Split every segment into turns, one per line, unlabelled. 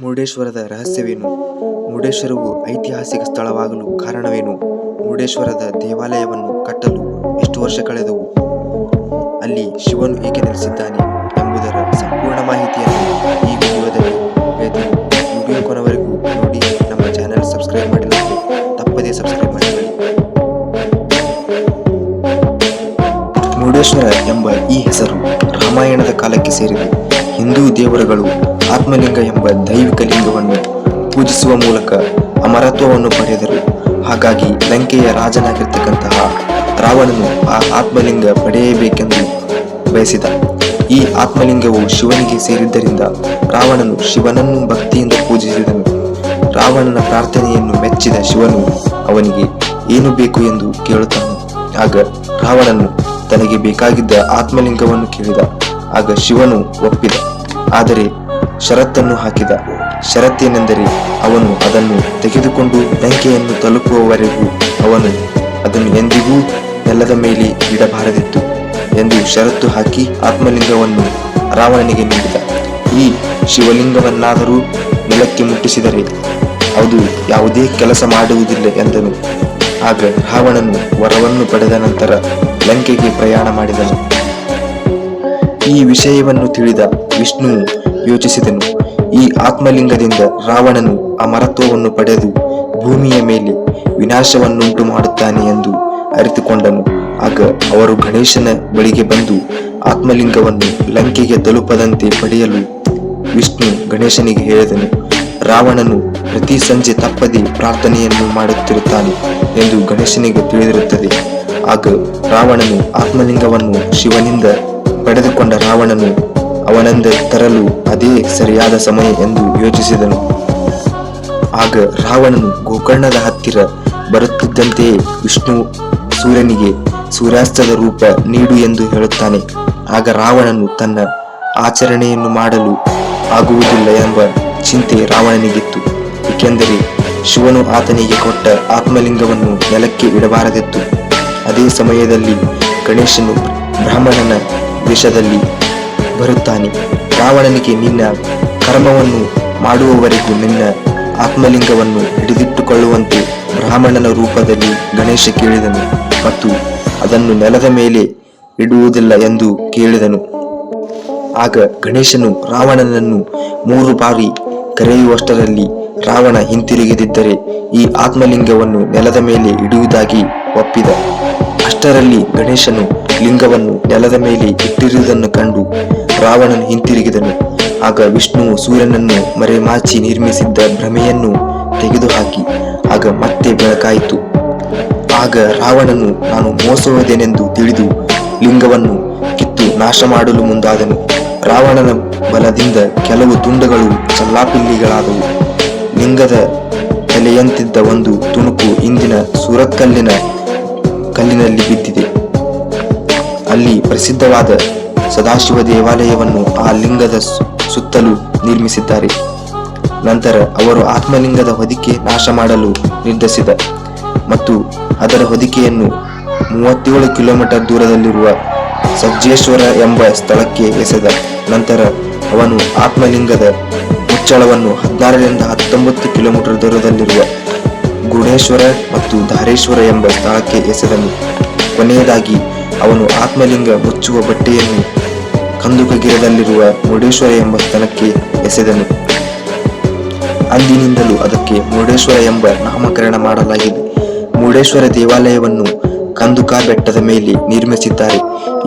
ಮುರುಡೇಶ್ವರದ ರಹಸ್ಯವೇನು? ಮುರುಡೇಶ್ವರವು ಐತಿಹಾಸಿಕ ಸ್ಥಳವಾಗಲು ಕಾರಣವೇನು? ಮುರುಡೇಶ್ವರದ ದೇವಾಲಯವನ್ನು ಕಟ್ಟಲು ಎಷ್ಟು ವರ್ಷ ಕಳೆದವು? ಅಲ್ಲಿ ಶಿವನು ಏಕೆ ನೆಲೆಸಿದ್ದಾನೆ ಎಂಬುದರ ಸಂಪೂರ್ಣ ಮಾಹಿತಿಯನ್ನು ಈ ವಿಡಿಯೋದಲ್ಲಿ ವೇದಿ ವಿಡಿಯೋ ನೋಡಿ ನಮ್ಮ ಚಾನೆಲ್ ಸಬ್ಸ್ಕ್ರೈಬ್ ಮಾಡಿಲ್ಲ ತಪ್ಪದೇ ಸಬ್ಸ್ಕ್ರೈಬ್ ಮಾಡಿ ಮುರುಡೇಶ್ವರ ಎಂಬ ಈ ಹೆಸರು ರಾಮಾಯಣದ ಕಾಲಕ್ಕೆ ಸೇರಿದೆ. ಹಿಂದೂ ದೇವರುಗಳು ಆತ್ಮಲಿಂಗ ಎಂಬ ದೈವಿಕ ಲಿಂಗವನ್ನು ಪೂಜಿಸುವ ಮೂಲಕ ಅಮರತ್ವವನ್ನು ಪಡೆದರು. ಹಾಗಾಗಿ ಲಂಕೆಯ ರಾಜನಾಗಿರ್ತಕ್ಕಂತಹ ರಾವಣನು ಆ ಆತ್ಮಲಿಂಗ ಪಡೆಯಬೇಕೆಂದು ಬಯಸಿದ. ಈ ಆತ್ಮಲಿಂಗವು ಶಿವನಿಗೆ ಸೇರಿದ್ದರಿಂದ ರಾವಣನು ಶಿವನನ್ನು ಭಕ್ತಿಯಿಂದ ಪೂಜಿಸಿದನು. ರಾವಣನ ಪ್ರಾರ್ಥನೆಯನ್ನು ಮೆಚ್ಚಿದ ಶಿವನು ಅವನಿಗೆ, ಏನು ಬೇಕು ಎಂದು ಕೇಳುತ್ತಾನೆ? ಆಗ ರಾವಣನು ತನಗೆ ಬೇಕಾಗಿದ್ದ ಆತ್ಮಲಿಂಗವನ್ನು ಕೇಳಿದ. ಆಗ ಶಿವನು ಒಪ್ಪಿದ. ಆದರೆ ಷರತ್ತನ್ನು ಹಾಕಿದ. ಷರತ್ತೇನೆಂದರೆ ಅವನು ಅದನ್ನು ತೆಗೆದುಕೊಂಡು ಲಂಕೆಯನ್ನು ತಲುಪುವವರೆಗೂ ಅವನು ಅದನ್ನು ಎಂದಿಗೂ ನೆಲದ ಮೇಲೆ ಇಡಬಾರದಿತ್ತು ಎಂದು ಷರತ್ತು ಹಾಕಿ ಆತ್ಮಲಿಂಗವನ್ನು ರಾವಣನಿಗೆ ನೀಡಿದ. ಈ ಶಿವಲಿಂಗವನ್ನಾದರೂ ನೆಲಕ್ಕೆ ಮುಟ್ಟಿಸಿದರೆ ಅದು ಯಾವುದೇ ಕೆಲಸ ಮಾಡುವುದಿಲ್ಲ ಎಂದನು. ಆಗ ರಾವಣನು ವರವನ್ನು ಪಡೆದ ನಂತರ ಲಂಕೆಗೆ ಪ್ರಯಾಣ ಮಾಡಿದನು. ಈ ವಿಷಯವನ್ನು ತಿಳಿದ ವಿಷ್ಣು ಯೋಚಿಸಿದನು. ಈ ಆತ್ಮಲಿಂಗದಿಂದ ರಾವಣನು ಅಮರತ್ವವನ್ನು ಪಡೆದು ಭೂಮಿಯ ಮೇಲೆ ವಿನಾಶವನ್ನುಂಟು ಮಾಡುತ್ತಾನೆ ಎಂದು ಅರಿತುಕೊಂಡನು. ಆಗ ಅವರು ಗಣೇಶನ ಬಳಿಗೆ ಬಂದು ಆತ್ಮಲಿಂಗವನ್ನು ಲಂಕೆಗೆ ತಲುಪದಂತೆ ಪಡೆಯಲು ವಿಷ್ಣು ಗಣೇಶನಿಗೆ ಹೇಳಿದನು, ರಾವಣನು ಪ್ರತಿ ಸಂಜೆ ತಪ್ಪದೆ ಪ್ರಾರ್ಥನೆಯನ್ನು ಮಾಡುತ್ತಿರುತ್ತಾನೆ ಎಂದು ಗಣೇಶನಿಗೆ ತಿಳಿದಿರುತ್ತದೆ. ಆಗ ರಾವಣನು ಆತ್ಮಲಿಂಗವನ್ನು ಶಿವನಿಂದ ಪಡೆದುಕೊಂಡ ರಾವಣನು ಅವನಂದ ತರಲು ಅದೇ ಸರಿಯಾದ ಸಮಯ ಎಂದು ಯೋಚಿಸಿದನು. ಆಗ ರಾವಣನು ಗೋಕರ್ಣದ ಹತ್ತಿರ ಬರುತ್ತಿದ್ದಂತೆಯೇ ವಿಷ್ಣು ಸೂರ್ಯನಿಗೆ ಸೂರ್ಯಾಸ್ತದ ರೂಪ ನೀಡು ಎಂದು ಹೇಳುತ್ತಾನೆ. ಆಗ ರಾವಣನು ತನ್ನ ಆಚರಣೆಯನ್ನು ಮಾಡಲು ಆಗುವುದಿಲ್ಲ ಎಂಬ ಚಿಂತೆ ರಾವಣನಿಗಿತ್ತು. ಏಕೆಂದರೆ ಶಿವನು ಆತನಿಗೆ ಕೊಟ್ಟ ಆತ್ಮಲಿಂಗವನ್ನು ನೆಲಕ್ಕೆ ಇಡಬಾರದಿತ್ತು. ಅದೇ ಸಮಯದಲ್ಲಿ ಗಣೇಶನು ಬ್ರಾಹ್ಮಣನ ವೇಷದಲ್ಲಿ ಬರುತ್ತಾನೆ. ರಾವಣನಿಗೆ ನಿನ್ನ ಕರ್ಮವನ್ನು ಮಾಡುವವರೆಗೂ ನಿನ್ನ ಆತ್ಮಲಿಂಗವನ್ನು ಹಿಡಿದಿಟ್ಟುಕೊಳ್ಳುವಂತೆ ಬ್ರಾಹ್ಮಣನ ರೂಪದಲ್ಲಿ ಗಣೇಶ ಕೇಳಿದನು ಮತ್ತು ಅದನ್ನು ನೆಲದ ಮೇಲೆ ಇಡುವುದಿಲ್ಲ ಎಂದು ಕೇಳಿದನು. ಆಗ ಗಣೇಶನು ರಾವಣನನ್ನು ಮೂರು ಬಾರಿ ಕರೆಯುವಷ್ಟರಲ್ಲಿ ರಾವಣ ಹಿಂತಿರುಗಿದಿದ್ದರೆ ಈ ಆತ್ಮಲಿಂಗವನ್ನು ನೆಲದ ಮೇಲೆ ಇಡುವುದಾಗಿ ಒಪ್ಪಿದ. ಅಷ್ಟರಲ್ಲಿ ಗಣೇಶನು ಲಿಂಗವನ್ನು ನೆಲದ ಮೇಲೆ ಇಟ್ಟಿರುವುದನ್ನು ಕಂಡು ರಾವಣನು ಹಿಂತಿರುಗಿದನು. ಆಗ ವಿಷ್ಣುವು ಸೂರ್ಯನನ್ನು ಮರೆಮಾಚಿ ನಿರ್ಮಿಸಿದ್ದ ಭ್ರಮೆಯನ್ನು ತೆಗೆದುಹಾಕಿ, ಆಗ ಮತ್ತೆ ಬೆಳಕಾಯಿತು. ಆಗ ರಾವಣನು, ನಾನು ಮೋಸಹೋದೆನೆಂದು ತಿಳಿದು ಲಿಂಗವನ್ನು ಕಿತ್ತು ನಾಶ ಮಾಡಲು ಮುಂದಾದನು. ರಾವಣನ ಬಲದಿಂದ ಕೆಲವು ತುಂಡುಗಳು ಚಲ್ಲಾಪಿಲ್ಲಿಗಳಾದವು. ಲಿಂಗದ ತಲೆಯಂತಿದ್ದ ಒಂದು ತುಣುಕು ಇಂದಿನ ಸೂರತ್ಕಲ್ಲಿನ ಕಲ್ಲಿನಲ್ಲಿ ಬಿದ್ದಿದೆ. ಅಲ್ಲಿ ಪ್ರಸಿದ್ಧವಾದ ಸದಾಶಿವ ದೇವಾಲಯವನ್ನು ಆ ಲಿಂಗದ ಸುತ್ತಲೂ ನಿರ್ಮಿಸಿದ್ದಾರೆ. ನಂತರ ಅವರು ಆತ್ಮಲಿಂಗದ ಹೊದಿಕೆ ನಾಶ ಮಾಡಲು ನಿರ್ಧರಿಸಿದ ಮತ್ತು ಅದರ ಹೊದಿಕೆಯನ್ನು ಮೂವತ್ತೇಳು ಕಿಲೋಮೀಟರ್ ದೂರದಲ್ಲಿರುವ ಸಜ್ಜೇಶ್ವರ ಎಂಬ ಸ್ಥಳಕ್ಕೆ ಎಸೆದ ನಂತರ ಅವನು ಆತ್ಮಲಿಂಗದ ಮುಚ್ಚಳವನ್ನು ಹದಿನಾರರಿಂದ ಹತ್ತೊಂಬತ್ತು ಕಿಲೋಮೀಟರ್ ದೂರದಲ್ಲಿರುವ ಗುಣೇಶ್ವರ ಮತ್ತು ಧಾರೇಶ್ವರ ಎಂಬ ಸ್ಥಳಕ್ಕೆ ಎಸೆದನು. ಕೊನೆಯದಾಗಿ ಅವನು ಆತ್ಮಲಿಂಗ ಮುಚ್ಚುವ ಬಟ್ಟೆಯನ್ನು ಕಂದುಕಗಿರದಲ್ಲಿರುವ ಮುರುಡೇಶ್ವರ ಎಂಬ ಸ್ಥಳಕ್ಕೆ ಎಸೆದನು. ಅಂದಿನಿಂದಲೂ ಅದಕ್ಕೆ ಮುರುಡೇಶ್ವರ ಎಂಬ ನಾಮಕರಣ ಮಾಡಲಾಗಿದೆ. ಮುರುಡೇಶ್ವರ ದೇವಾಲಯವನ್ನು ಕಂದುಕಾ ಬೆಟ್ಟದ ಮೇಲೆ ನಿರ್ಮಿಸಿದ್ದಾರೆ.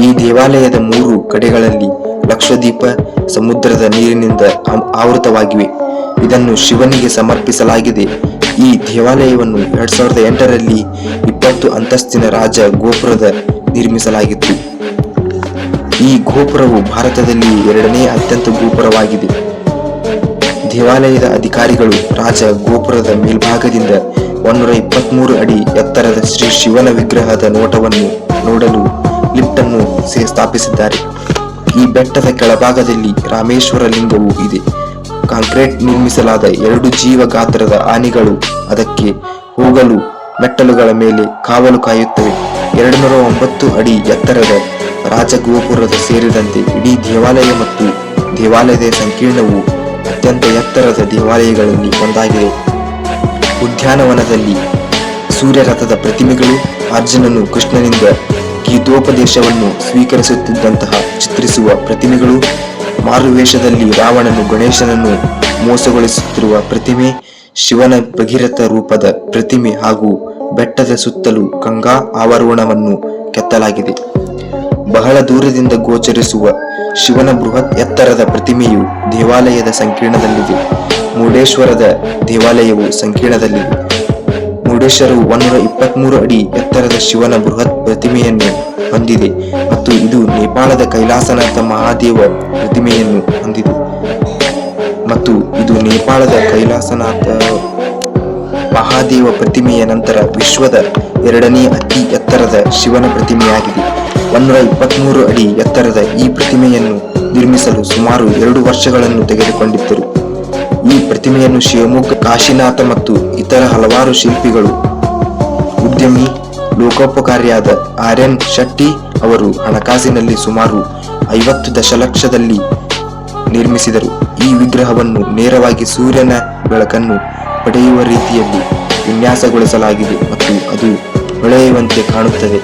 ಈ ದೇವಾಲಯದ ಮೂರು ಕಡೆಗಳಲ್ಲಿ ಲಕ್ಷದ್ವೀಪ, ಸಮುದ್ರದ ನೀರಿನಿಂದ ಆವ್- ಆವೃತವಾಗಿವೆ. ಇದನ್ನು ಶಿವನಿಗೆ ಸಮರ್ಪಿಸಲಾಗಿದೆ. ಈ ದೇವಾಲಯವನ್ನು ಎರಡ್ ಸಾವಿರದ ಎಂಟರಲ್ಲಿ ಇಪ್ಪತ್ತು ಅಂತಸ್ತಿನ ರಾಜ ಗೋಪುರದ ನಿರ್ಮಿಸಲಾಗಿತ್ತು. ಈ ಗೋಪುರವು ಭಾರತದಲ್ಲಿ ಎರಡನೇ ಅತ್ಯಂತ ಗೋಪುರವಾಗಿದೆ. ದೇವಾಲಯದ ಅಧಿಕಾರಿಗಳು ರಾಜ ಗೋಪುರದ ಮೇಲ್ಭಾಗದಿಂದ ಒಂದೂರ ಇಪ್ಪತ್ಮೂರು ಅಡಿ ಎತ್ತರದ ಶ್ರೀ ಶಿವನ ವಿಗ್ರಹದ ನೋಟವನ್ನು ನೋಡಲು ಲಿಫ್ಟ್ ಅನ್ನು ಸ್ಥಾಪಿಸಿದ್ದಾರೆ. ಈ ಬೆಟ್ಟದ ಕೆಳಭಾಗದಲ್ಲಿ ರಾಮೇಶ್ವರ ಲಿಂಗವೂ ಇದೆ. ಕಾಂಕ್ರೀಟ್ ನಿರ್ಮಿಸಲಾದ ಎರಡು ಜೀವ ಗಾತ್ರದ ಆನೆಗಳು ಅದಕ್ಕೆ ಹೋಗಲು ಮೆಟ್ಟಲುಗಳ ಮೇಲೆ ಕಾವಲು ಕಾಯುತ್ತವೆ. ಎರಡು ನೂರ ಒಂಬತ್ತು ಅಡಿ ಎತ್ತರದ ರಾಜಗೋಪುರದ ಸೇರಿದಂತೆ ಇಡೀ ದೇವಾಲಯ ಮತ್ತು ದೇವಾಲಯದ ಸಂಕೀರ್ಣವು ಅತ್ಯಂತ ಎತ್ತರದ ದೇವಾಲಯಗಳಲ್ಲಿ ಒಂದಾಗಿದೆ. ಉದ್ಯಾನವನದಲ್ಲಿ ಸೂರ್ಯರಥದ ಪ್ರತಿಮೆಗಳು ಅರ್ಜುನನು ಕೃಷ್ಣನಿಂದ ಗೀತೋಪದೇಶವನ್ನು ಸ್ವೀಕರಿಸುತ್ತಿದ್ದಂತಹ ಚಿತ್ರಿಸುವ ಪ್ರತಿಮೆಗಳು ಮಾರುವೇಷದಲ್ಲಿ ರಾವಣನು ಗಣೇಶನನ್ನು ಮೋಸಗೊಳಿಸುತ್ತಿರುವ ಪ್ರತಿಮೆ ಶಿವನ ಭಗೀರಥ ರೂಪದ ಪ್ರತಿಮೆ ಹಾಗೂ ಬೆಟ್ಟದ ಸುತ್ತಲೂ ಗಂಗಾ ಆವರಣವನ್ನು ಕೆತ್ತಲಾಗಿದೆ. ಬಹಳ ದೂರದಿಂದ ಗೋಚರಿಸುವ ಶಿವನ ಬೃಹತ್ ಎತ್ತರದ ಪ್ರತಿಮೆಯು ದೇವಾಲಯದ ಸಂಕೀರ್ಣದಲ್ಲಿದೆ. ಮುರುಡೇಶ್ವರದ ದೇವಾಲಯವು ಸಂಕೀರ್ಣದಲ್ಲಿದೆ ಮುರುಡೇಶ್ವರವು ಒಂದೂರ ಇಪ್ಪತ್ಮೂರು ಅಡಿ ಎತ್ತರದ ಶಿವನ ಬೃಹತ್ ಪ್ರತಿಮೆಯನ್ನು ಹೊಂದಿದೆ ಮತ್ತು ಇದು ನೇಪಾಳದ ಕೈಲಾಸನಾಥ ಮಹಾದೇವ ಪ್ರತಿಮೆಯನ್ನು ಹೊಂದಿದೆ. ಮತ್ತು ಇದು ನೇಪಾಳದ ಕೈಲಾಸನಾಥ ಮಹಾದೇವ ಪ್ರತಿಮೆಯ ನಂತರ ವಿಶ್ವದ ಎರಡನೇ ಅತಿ ಎತ್ತರದ ಶಿವನ ಪ್ರತಿಮೆಯಾಗಿದೆ. ಒಂದೂರ ಇಪ್ಪತ್ಮೂರು ಅಡಿ ಎತ್ತರದ ಈ ಪ್ರತಿಮೆಯನ್ನು ನಿರ್ಮಿಸಲು ಸುಮಾರು ಎರಡು ವರ್ಷಗಳನ್ನು ತೆಗೆದುಕೊಂಡಿದ್ದರು. ಈ ಪ್ರತಿಮೆಯನ್ನು ಶಿವಮೊಗ್ಗ ಕಾಶಿನಾಥ ಮತ್ತು ಇತರ ಹಲವಾರು ಶಿಲ್ಪಿಗಳು, ಉದ್ಯಮಿ, ಲೋಕೋಪಕಾರಿಯಾದ ಆರ್ ಎನ್ ಶೆಟ್ಟಿ ಅವರು ಹಣಕಾಸಿನಲ್ಲಿ ಸುಮಾರು ಐವತ್ತು ದಶಲಕ್ಷದಲ್ಲಿ ನಿರ್ಮಿಸಿದರು. ಈ ವಿಗ್ರಹವನ್ನು ನೇರವಾಗಿ ಸೂರ್ಯನ ಬೆಳಕನ್ನು ಪಡೆಯುವ ರೀತಿಯಲ್ಲಿ ವಿನ್ಯಾಸಗೊಳಿಸಲಾಗಿದೆ ಮತ್ತು ಅದು ಹೊಳೆಯುವಂತೆ ಕಾಣುತ್ತದೆ.